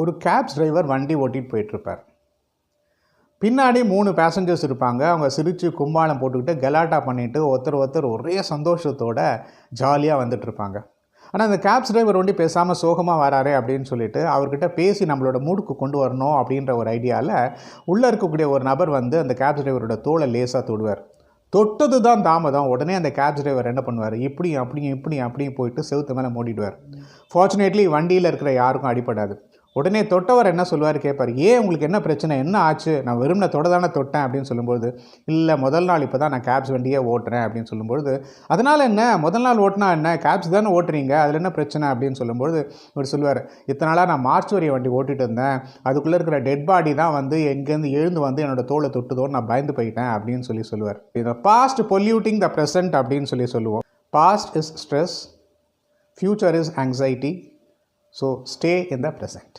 ஒரு caps driver வண்டி ஓட்டிகிட்டு போயிட்டுருப்பார். பின்னாடி மூணு பேசஞ்சர்ஸ் இருப்பாங்க. அவங்க சிரித்து கும்பாலம் போட்டுக்கிட்டு கலாட்டா பண்ணிவிட்டு ஒருத்தர் ஒருத்தர் ஒரே சந்தோஷத்தோட ஜாலியாக வந்துட்டுருப்பாங்க. ஆனால் அந்த கேப்ஸ் டிரைவர் வண்டி பேசாமல் சோகமாக வராரே அப்படின்னு சொல்லிட்டு அவர்கிட்ட பேசி நம்மளோட மூடுக்கு கொண்டு வரணும் அப்படின்ற ஒரு ஐடியாவில் உள்ளே இருக்கக்கூடிய ஒரு நபர் வந்து அந்த கேப்ஸ் டிரைவரோட தோலை லேசாக தொடுவார். தொட்டது தான் தாமதம். உடனே அந்த கேப்ஸ் டிரைவர் என்ன பண்ணுவார்? இப்படி அப்படியும் இப்படி அப்படியும் போயிட்டு செவுத்து மேலே மூடிடுவார். ஃபார்ச்சுனேட்லி வண்டியில் இருக்கிற யாருக்கும் அடிப்படாது உடனே தொட்டவர் என்ன சொல்லுவார் கேட்பார் ஏன் உங்களுக்கு என்ன பிரச்சனை? என்ன ஆச்சு? நான் வெறும் தொட தானே தொட்டேன் அப்படின்னு சொல்லும்போது இல்லை முதல் நாள் இப்போ தான் நான் கேப்ஸ் வண்டியே ஓட்டுறேன் அப்படின்னு சொல்லும்பொழுது அதனால் என்ன? முதல் நாள் ஓட்டினா என்ன? கேப்ஸ் தானே ஓட்டுறீங்க? அதில் என்ன பிரச்சனை? அப்படின்னு சொல்லும்போது இவர் சொல்லுவார் இத்தனை நாளாக நான் மார்ச் வரைய வண்டி ஓட்டிட்டு இருந்தேன். அதுக்குள்ளே இருக்கிற டெட் பாடி தான் வந்து எங்கேருந்து எழுந்து வந்து என்னோட தோலை தொட்டுதோன்னு நான் பயந்து போயிட்டேன் அப்படின்னு சொல்லி சொல்லுவார். இந்த பாஸ்ட் பொல்யூட்டிங் த ப்ரெசன்ட் அப்படின்னு சொல்லி சொல்லுவோம். Past is stress future is anxiety so stay in the present